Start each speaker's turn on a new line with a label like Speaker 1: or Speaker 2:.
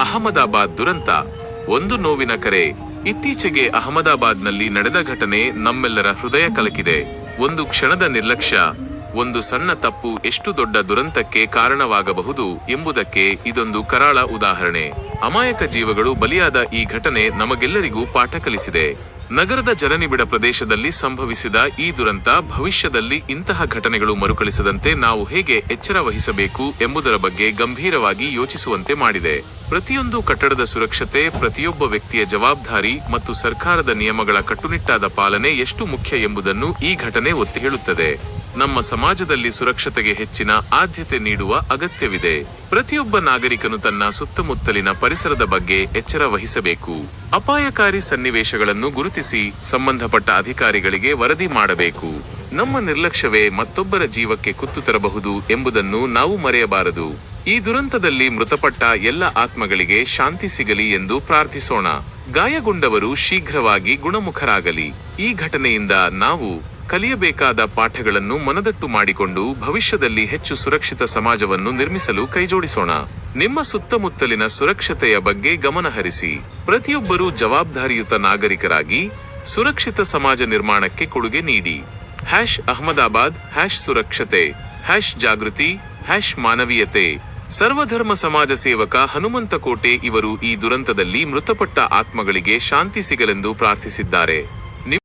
Speaker 1: ಅಹಮದಾಬಾದ್ ದುರಂತ. ಒಂದು ನೋವಿನ ಕರೆ. ಇತ್ತೀಚೆಗೆ ಅಹಮದಾಬಾದ್ನಲ್ಲಿ ನಡೆದ ಘಟನೆ ನಮ್ಮೆಲ್ಲರ ಹೃದಯ ಕಲಕಿದೆ. ಒಂದು ಕ್ಷಣದ ನಿರ್ಲಕ್ಷ್ಯ, ಒಂದು ಸಣ್ಣ ತಪ್ಪು ಎಷ್ಟು ದೊಡ್ಡ ದುರಂತಕ್ಕೆ ಕಾರಣವಾಗಬಹುದು ಎಂಬುದಕ್ಕೆ ಇದೊಂದು ಕರಾಳ ಉದಾಹರಣೆ. ಅಮಾಯಕ ಜೀವಗಳು ಬಲಿಯಾದ ಈ ಘಟನೆ ನಮಗೆಲ್ಲರಿಗೂ ಪಾಠ ಕಲಿಸಿದೆ. ನಗರದ ಜನನಿಬಿಡ ಪ್ರದೇಶದಲ್ಲಿ ಸಂಭವಿಸಿದ ಈ ದುರಂತ ಭವಿಷ್ಯದಲ್ಲಿ ಇಂತಹ ಘಟನೆಗಳು ಮರುಕಳಿಸದಂತೆ ನಾವು ಹೇಗೆ ಎಚ್ಚರ ವಹಿಸಬೇಕು ಎಂಬುದರ ಬಗ್ಗೆ ಗಂಭೀರವಾಗಿ ಯೋಚಿಸುವಂತೆ ಮಾಡಿದೆ. ಪ್ರತಿಯೊಂದು ಕಟ್ಟಡದ ಸುರಕ್ಷತೆ, ಪ್ರತಿಯೊಬ್ಬ ವ್ಯಕ್ತಿಯ ಜವಾಬ್ದಾರಿ ಮತ್ತು ಸರ್ಕಾರದ ನಿಯಮಗಳ ಕಟ್ಟುನಿಟ್ಟಾದ ಪಾಲನೆ ಎಷ್ಟು ಮುಖ್ಯ ಎಂಬುದನ್ನು ಈ ಘಟನೆ ಒತ್ತಿ ಹೇಳುತ್ತದೆ. ನಮ್ಮ ಸಮಾಜದಲ್ಲಿ ಸುರಕ್ಷತೆಗೆ ಹೆಚ್ಚಿನ ಆದ್ಯತೆ ನೀಡುವ ಅಗತ್ಯವಿದೆ. ಪ್ರತಿಯೊಬ್ಬ ನಾಗರಿಕನು ತನ್ನ ಸುತ್ತಮುತ್ತಲಿನ ಪರಿಸರದ ಬಗ್ಗೆ ಎಚ್ಚರ ವಹಿಸಬೇಕು. ಅಪಾಯಕಾರಿ ಸನ್ನಿವೇಶಗಳನ್ನು ಗುರುತಿಸಿ ಸಂಬಂಧಪಟ್ಟ ಅಧಿಕಾರಿಗಳಿಗೆ ವರದಿ ಮಾಡಬೇಕು. ನಮ್ಮ ನಿರ್ಲಕ್ಷ್ಯವೇ ಮತ್ತೊಬ್ಬರ ಜೀವಕ್ಕೆ ಕುತ್ತು ತರಬಹುದು ಎಂಬುದನ್ನು ನಾವು ಮರೆಯಬಾರದು. ಈ ದುರಂತದಲ್ಲಿ ಮೃತಪಟ್ಟ ಎಲ್ಲ ಆತ್ಮಗಳಿಗೆ ಶಾಂತಿ ಸಿಗಲಿ ಎಂದು ಪ್ರಾರ್ಥಿಸೋಣ. ಗಾಯಗೊಂಡವರು ಶೀಘ್ರವಾಗಿ ಗುಣಮುಖರಾಗಲಿ. ಈ ಘಟನೆಯಿಂದ ನಾವು ಕಲಿಯಬೇಕಾದ ಪಾಠಗಳನ್ನು ಮನದಟ್ಟು ಮಾಡಿಕೊಂಡು ಭವಿಷ್ಯದಲ್ಲಿ ಹೆಚ್ಚು ಸುರಕ್ಷಿತ ಸಮಾಜವನ್ನು ನಿರ್ಮಿಸಲು ಕೈಜೋಡಿಸೋಣ. ನಿಮ್ಮ ಸುತ್ತಮುತ್ತಲಿನ ಸುರಕ್ಷತೆಯ ಬಗ್ಗೆ ಗಮನಹರಿಸಿ ಪ್ರತಿಯೊಬ್ಬರೂ ಜವಾಬ್ದಾರಿಯುತ ನಾಗರಿಕರಾಗಿ ಸುರಕ್ಷಿತ ಸಮಾಜ ನಿರ್ಮಾಣಕ್ಕೆ ಕೊಡುಗೆ ನೀಡಿ. ಹ್ಯಾಶ್ ಅಹಮದಾಬಾದ್, ಹ್ಯಾಶ್ ಸುರಕ್ಷತೆ, ಹ್ಯಾಶ್ ಜಾಗೃತಿ, ಹ್ಯಾಶ್ ಮಾನವೀಯತೆ. ಸರ್ವಧರ್ಮ ಸಮಾಜ ಸೇವಕ ಹನುಮಂತ ಕೋಟೆ ಇವರು ಈ ದುರಂತದಲ್ಲಿ ಮೃತಪಟ್ಟ ಆತ್ಮಗಳಿಗೆ ಶಾಂತಿ ಸಿಗಲೆಂದು ಪ್ರಾರ್ಥಿಸಿದ್ದಾರೆ.